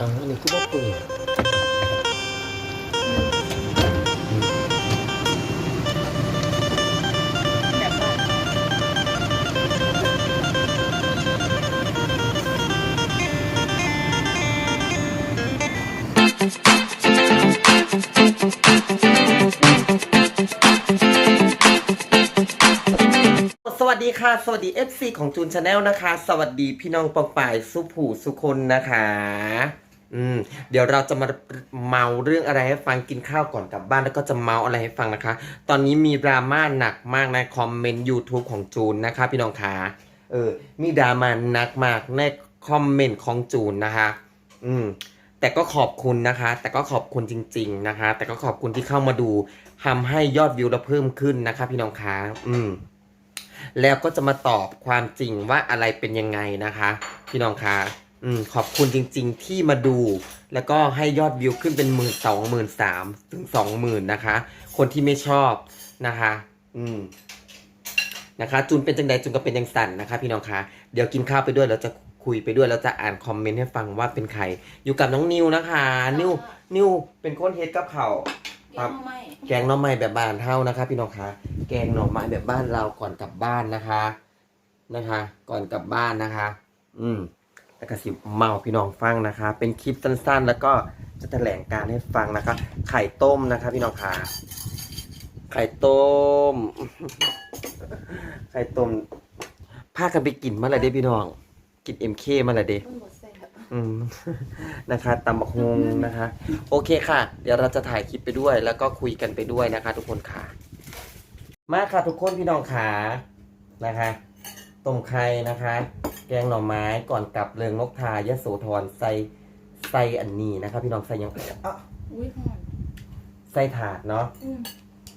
อ๋ออันนี้กูบอกเปิดแบบว่าสวัสดีค่ะ สวัสดี FC ของจูนชาแนลนะคะ สวัสดีพี่น้องปองป่ายสุผูสุคนนะคะ อืมเดี๋ยวเราจะมาเมาเรื่องอะไรให้ฟังกินข้าวก่อนกลับบ้านแล้วก็จะเมาอะไรให้ฟังนะคะ ตอนนี้มีดราม่าหนักมากในคอมเมนต์ YouTube ของจูนนะคะ พี่น้องคะเออ มีดราม่าหนักมากในคอมเมนต์ของจูนนะคะ อืมแต่ก็ขอบคุณนะคะ แต่ก็ขอบคุณจริง ๆนะคะ แต่ก็ขอบคุณที่เข้ามาดูทำให้ยอดวิวเราเพิ่มขึ้นนะคะ พี่น้องคะอืมแล้วก็จะมาตอบความจริงว่าอะไรเป็นยังไงนะคะ พี่น้องคะ อืมขอบคุณจริง ๆ ที่มาดู แล้วก็ให้ยอดวิวขึ้นเป็นหมื่นสองหมื่นสามถึงสองหมื่นนะคะ คนที่ไม่ชอบนะคะ อืมนะคะจูนเป็นจังใดจูนก็เป็นยังสั่นนะคะ พี่น้องคะเดี๋ยวกินข้าวไปด้วยเราจะคุยไปด้วยเราจะอ่านคอมเมนต์ให้ฟังว่าเป็นใคร อยู่กับน้องนิวนะคะ นิวนิวเป็นคนเฮ็ดกับเขาวแกงไม่แกงหน่อไม้แบบบ้านเท่านะคะ พี่น้องคะแกงหน่อไม้แบบบ้านเราก่อนกลับบ้านนะคะ นะคะ ก่อนกลับบ้านนะคะ อืม แล้วก็สิเมาพี่น้องฟังนะคะ เป็นคลิปสั้นๆ แล้วก็จะแถลงการให้ฟังนะคะ ไข่ต้มนะคะ พี่น้องคะไข่ต้ม ไข่ต้มพากันไปกินมาและเด้พี่น้องกินเอ็มเคมาและเด้นบดแซ่บอืมนะคะตำบักฮงนะคะ โอเคค่ะ เดี๋ยวเราจะถ่ายคลิปไปด้วย แล้วก็คุยกันไปด้วยนะคะ ทุกคนค่ะ มาค่ะทุกคนพี่น้องขานะคะ ต้มไข่นะคะ แกงหน่อไม้ก่อนกลับเริงนกทายะโสธรใส่ใส่อันนี้นะคะ พี่น้องใส่ยังอะอุ้ยหอนใส่ถาดเนาะอืม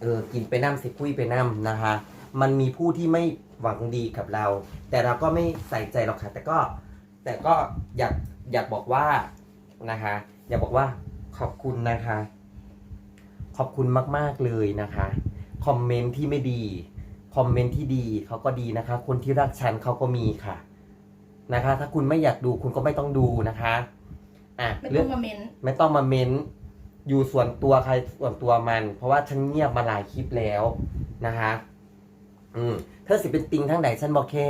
เออกินไปน้ำสิคุยไปน้ำนะคะ มันมีผู้ที่ไม่หวังดีกับเรา แต่เราก็ไม่ใส่ใจหรอกค่ะ แต่ก็ แต่ก็อยากอยากบอกว่านะคะ อยากบอกว่าขอบคุณนะคะ ขอบคุณมาก ๆเลยนะคะ คอมเมนต์ที่ไม่ดี คอมเมนต์ที่ดีเขาก็ดีนะคะ คนที่รักฉันเขาก็มีค่ะนะคะ ถ้าคุณไม่อยากดูคุณก็ไม่ต้องดูนะคะอะไม่เรื่ต้อองงมาเม้นไม่ต้องมาเม้นอยู่ส่วนตัวใครส่วนตัวมัน เพราะว่าฉันเงียบมาหลายคลิปแล้วนะคะ อืมเธอสิเป็นติงทั้งใดฉันบอกแค่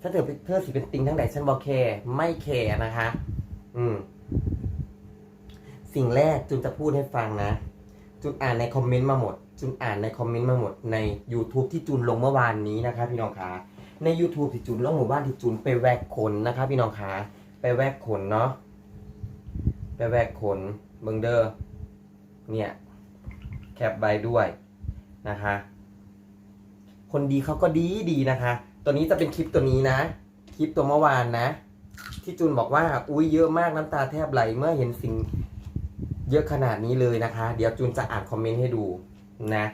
ถ้าเธอเธอสิเป็นติงทั้งใดฉันบอกแค่ไม่แคร์นะคะ อืม สิ่งแรกจุนจะพูดให้ฟังนะจุนอ่านในคอมเมนต์มาหมด จุนอ่านในคอมเมนต์มาหมดใน YouTube ที่จุนลงเมื่อวานนี้นะคะ พี่น้องคะใน YouTube ที่จุนลงหมู่บ้านที่จุนไปแวกขนนะคะ พี่น้องคะไปแวกขนเนาะไปแวกขนเบิงเดอร์เนี่ยแคปใบด้วยนะคะ คนดีเขาก็ดีดีนะคะ ตัวนี้จะเป็นคลิปตัวนี้นะ คลิปตัวเมื่อวานนะ ที่จูนบอกว่าอุ้ยเยอะมากน้ำตาแทบไหลเมื่อเห็นสิ่งเยอะขนาดนี้เลยนะคะ เดี๋ยวจูนจะอ่านคอมเมนต์ให้ดู นะ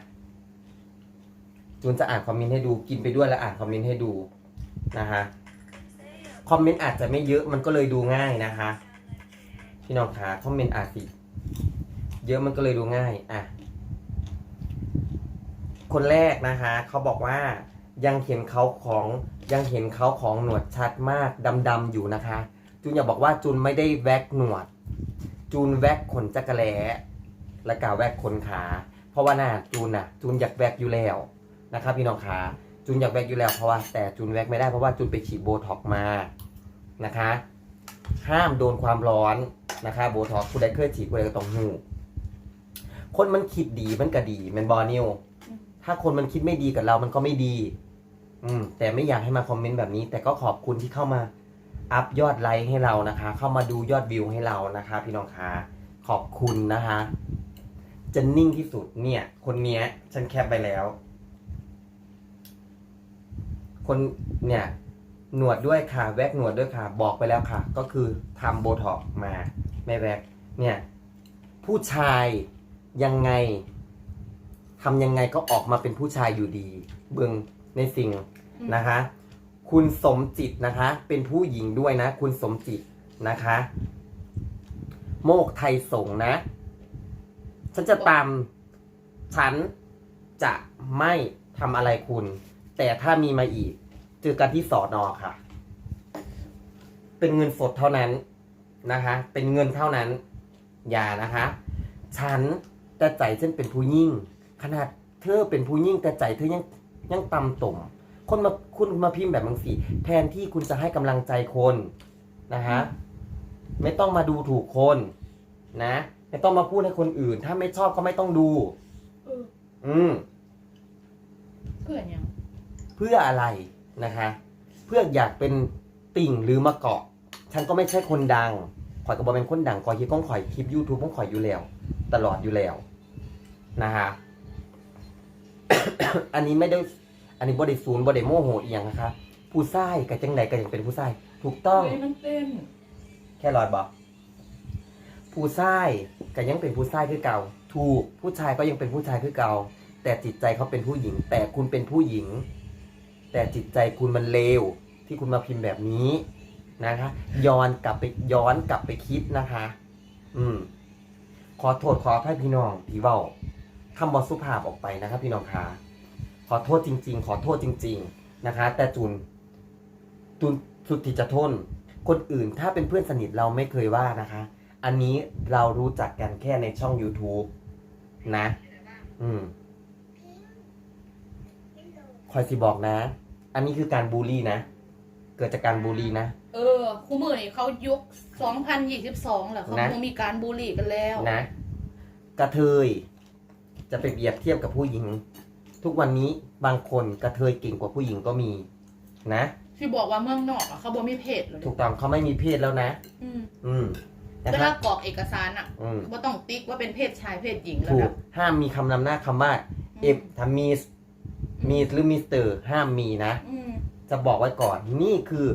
จูนจะอ่านคอมเมนต์ให้ดูกินไปด้วยแล้วอ่านคอมเมนต์ให้ดูนะคะคอมเมนต์อาจจะไม่เยอะมันก็เลยดูง่ายนะคะ พี่น้องขาคอมเมนต์อาจสิเยอะมันก็เลยดูง่ายอะคนแรกนะคะเขาบอกว่ายังเห็นเขาของยังเห็นเขาของหนวดชัดมากดำๆอยู่นะคะ จูนอยากบอกว่าจูนไม่ได้แว็กหนวด จูนแว็กขนจักรแล้และกาแว็กขนขา เพราะว่าหน้าจูนน่ะจูนอยากแวกอยู่แล้วนะคะพี่น้องขาจูนอยากแวกอยู่แล้วเพราะว่าแต่จูนแวกไม่ได้เพราะว่าจูนไปฉีดโบท็อกมานะคะห้ามโดนความร้อนนะคะโบท็อกซ์ผู้ใดเคยฉีดผู้ใดก็ต้องหูคนมันคิดดีมันก็ดีมันบอนิวถ้าคนมันคิดไม่ดีกับเรามันก็ไม่ดี อืม แต่ไม่อยากให้มาคอมเมนต์แบบนี้ แต่ก็ขอบคุณที่เข้ามาอัพยอดไลค์ให้เรานะคะ เข้ามาดูยอดวิวให้เรานะคะ พี่น้องคะขอบคุณนะคะ จะนิ่งที่สุดเนี่ย คนเนี้ย ฉันแคปไปแล้ว คนเนี่ย หนวดด้วยค่ะ แวกหนวดด้วยค่ะ บอกไปแล้วค่ะ ก็คือทำโบท็อกมา ไม่แวกเนี่ย ผู้ชายยังไงทำยังไงก็ออกมาเป็นผู้ชายอยู่ดี เบิ่งในสิ่งนะคะ คุณสมจิตนะคะ เป็นผู้หญิงด้วยนะ คุณสมจิตนะคะ โมกไทยสงนะ ฉันจะตาม ฉันจะไม่ทำอะไรคุณ แต่ถ้ามีมาอีก เจอกันที่สอนอค่ะ เป็นเงินสดเท่านั้นนะคะ เป็นเงินเท่านั้น อย่านะคะ ฉันแต่ใจฉันเป็นผู้ยิ่ง ขนาดเธอเป็นผู้ยิ่งแต่ใจเธอยังยังต่ำต่มคนมาคุณมาพิมพ์แบบบางสีแทนที่คุณจะให้กำลังใจคนนะคะไม่ต้องมาดูถูกคนนะ ไม่ต้องมาพูดให้คนอื่น ถ้าไม่ชอบก็ไม่ต้องดู เอออืม เพื่อนยังเพื่ออะไรนะคะ เพื่ออยากเป็นติ่งหรือมาเกาะ ฉันก็ไม่ใช่คนดัง ข่อยก็บอกเป็นคนดังก่อยคิดก้องข่อยคลิป YouTube ของข่อยอยู่แล้ว ตลอดอยู่แล้วนะคะ อันนี้ไม่ได้ อันนี้บริศูนย์บริโมโหเอียงนะคะ ผู้ชายกับจังไหนก็ยังเป็นผู้ชายถูกต้อง เฮ้ยมันเต้น แค่รอดบอก ผู้ชายก็ยังเป็นผู้ชายคือเก่า ถูกผู้ชายก็ยังเป็นผู้ชายคือเก่า แต่จิตใจเขาเป็นผู้หญิง แต่คุณเป็นผู้หญิง แต่จิตใจคุณมันเลวที่คุณมาพิมพ์แบบนี้นะคะ ย้อนกลับไปย้อนกลับไปคิดนะคะ อืม ขอโทษขออภัยพี่น้องที่เว้าคำบอสุภาพออกไปนะครับ พี่น้องคะขอโทษจริง ๆ ขอโทษจริง ๆนะคะ แต่จุนจุนสุดที่จะทน คนอื่นถ้าเป็นเพื่อนสนิทเราไม่เคยว่านะคะ อันนี้เรารู้จักกันแค่ในช่อง YouTube นะ อืมคอยสิบอกนะ อันนี้คือการบูลลี่นะ เกิดจากการบูลลี่นะ เออคู่มือนี่เขายุค2022แหละเขานะ คงมีการบูลลี่กันแล้ว นะ กระเทย จะไปเปรียบเทียบกับผู้หญิง ทุกวันนี้บางคนกระเทยเก่งกว่าผู้หญิงก็มี นะ ที่บอกว่าเมืองนอกอะเขาบอกมีเพศเลยถูกต้องเขาไม่มีเพศแล้วนะ อืม อืม นะเวคลารับ กรอกเอกสารอะอืม ว่าต้องติ๊กว่าเป็นเพศชายเพศหญิงแล้วถูกนะห้ามมีคำนำหน้าคำว่าเอฟทำมีสมีสหรือมิสเตอร์ห้ามมีนะ อืมจะบอกไว้ก่อนนี่คือ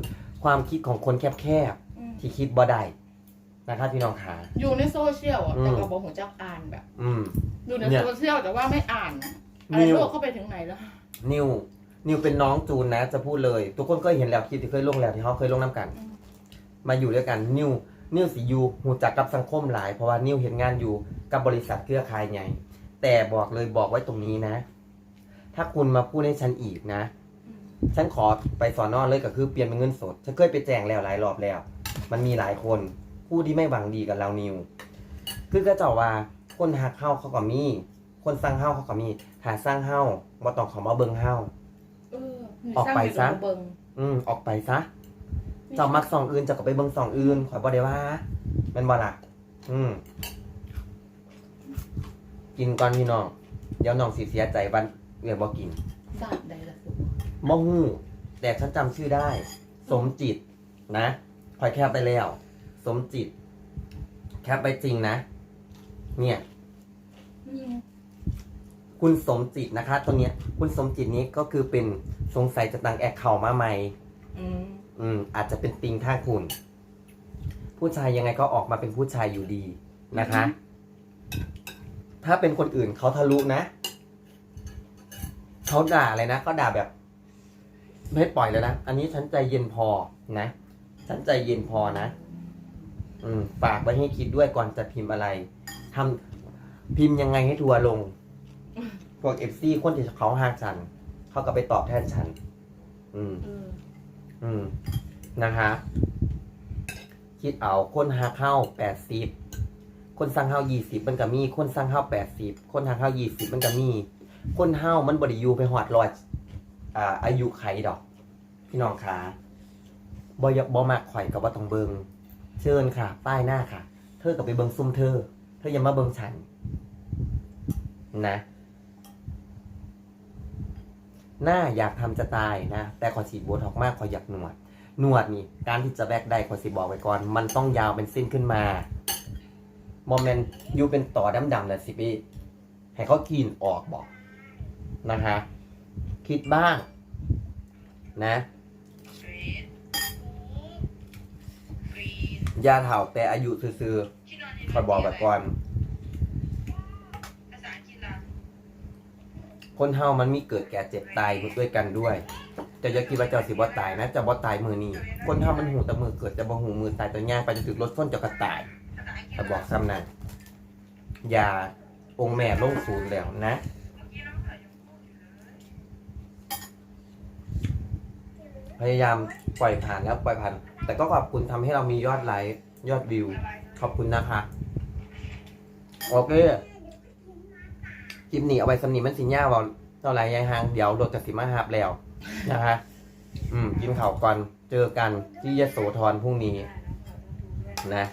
ความคิดของคนแคบอืมๆที่คิดบ่ได้นะครับพี่น้องขา อยู่ในโซเชียลอะอืม แต่เราบอกหัวจักอ่านแบบอืม อยู่ในเนี่ย โซเชียลแต่ว่าไม่อ่านอะไรนิวโลกเข้าไปถึงไหนแล้ว นิวนิวเป็นน้องจูนนะ จะพูดเลย ทุกคนก็เห็นแล้วคลิปที่เคยลงแล้วที่เขาเคยลงน้ำกัน อืม มาอยู่ด้วยกันนิว นิวสียูหูจักกับสังคมหลาย เพราะว่านิวเห็นงานอยู่กับบริษัทเครือข่ายใหญ่ แต่บอกเลยบอกไว้ตรงนี้นะ ถ้าคุณมาพูดให้ฉันอีกนะอืมฉันขอไปสอนนอนเลยก็คือเปลี่ยนเป็นเงินสด ฉันเคยไปแจ้งแล้วหลายรอบแล้ว มันมีหลายคนผู้ที่ไม่หวังดีกับเรานิว คือก็เจ้าว่าคนหักเฮาเขาก็มี คนสร้างเฮาเขาก็มีถ้าสร้างเฮาบ่ต้องเขามาเบิ่งเฮาเออออกไปซะสร้างอยู่ในเบิงอืมออกไปซะ เจ้ามักสองอื่นเจ้าก็ไปเบิ่งสองอื่นข่อยบ่ได้ว่าแม่นบ่ล่ะอืมกินก่อนพี่น้อง เดี๋ยวน้องสิเสียใจวันเอื้อบ่กินศาสตร์ใดล่ะสุมอฮู้แต่ฉันจำชื่อได้ สมจิตนะคอยแคปไปแล้ว สมจิต แคปไปจริงนะ เนี่ยอืมคุณสมจิตนะคะตัวเนี้ย คุณสมจิตนี้ก็คือเป็นสงสัยจะตั้งแอคเคาท์มาใหม่ อืม อืมอาจจะเป็นติงท่าคุณ ผู้ชายยังไงก็ออกมาเป็นผู้ชายอยู่ดีนะคะ ถ้าเป็นคนอื่นเขาทะลุนะเขาด่าอะไรนะก็ด่าแบบ ไม่ปล่อยเลยนะ อันนี้ฉันใจเย็นพอนะ ฉันใจเย็นพอนะ อืมฝากไว้ให้คิดด้วยก่อนจะพิมพ์อะไรทำพิมพ์ยังไงให้ทัวร์ลง พวกเอฟซีคนที่เขาหากฉัน เขาก็ไปตอบแทนฉัน อืมเอ อืมนะคะ คิดเอาคนหาเข้าแปดสิบคนสร้างเฮายี่สิบมันก็มี คนสร้างเฮาแปดสิบคนหาเข้ายี่สิบมันก็มี คนเฮามันบริยูไปหอดรอยอ่าอายุไขดอก พี่น้องคะบอยบอมากข่อยกับว่าต้องเบิงเชิญค่ะป้ายหน้าค่ะ เธอกับไปเบิงซุ่มเธอ เธออย่ามาเบิงฉัน นะ หน้าอยากทำจะตายนะ แต่ขอฉีดโบท็อกมากขออยากหนวด หนวดนี่ การที่จะแบกได้ขอสิบอกไว้ก่อน มันต้องยาวเป็นเส้นขึ้นมาโมเมนต์ยูเป็นต่อดำๆนะสิพี่ให้เขากินออกบอกนะคะคิดบ้าง นะยาเถ่าแต่อายุซื่อๆคอยบอกไว้ก่อน คนเฮามันมีเกิดแก่เจ็บตายด้วยกันด้วยเจะอย่าคิดว่าเจ้าสิบ่ตายนะเจะบ่ตายมือนี้คนเฮามันหูแต่มือเกิดจะบ่หูมือตายแต่ย่างไปจะถึงรถส้นจะกระตายแต่บอกซ้ำนั้นอย่าองค์แม่ลงศูนย์แล้วนะพยายามปล่อยผ่านแล้วปล่อยผ่าน แต่ก็ขอบคุณทำให้เรามียอดไลค์ยอดวิว ขอบคุณนะคะ โอเค คลิปนี้เอาไว้สำนีมันสิย่าบอกเท่าไรยายหางเดี๋ยวรถกสิมาหับแล้ว นะคะ อืม กินข้าวก่อนเจอกันที่ยโสธรพรุ่งนี้ นะ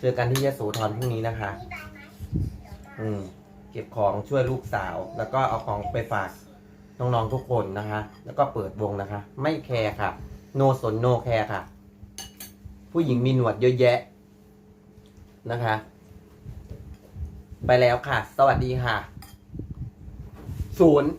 เจอกันที่ยโสธรพรุ่งนี้นะคะ อืม เก็บของช่วยลูกสาว แล้วก็เอาของไปฝากน้องๆทุกคนนะคะ แล้วก็เปิดวงนะคะ ไม่แคร์ค่ะ โนสนโนแคร์ค่ะ ผู้หญิงมีหนวดเยอะแยะนะคะ ไปแล้วค่ะ สวัสดีค่ะศูนย์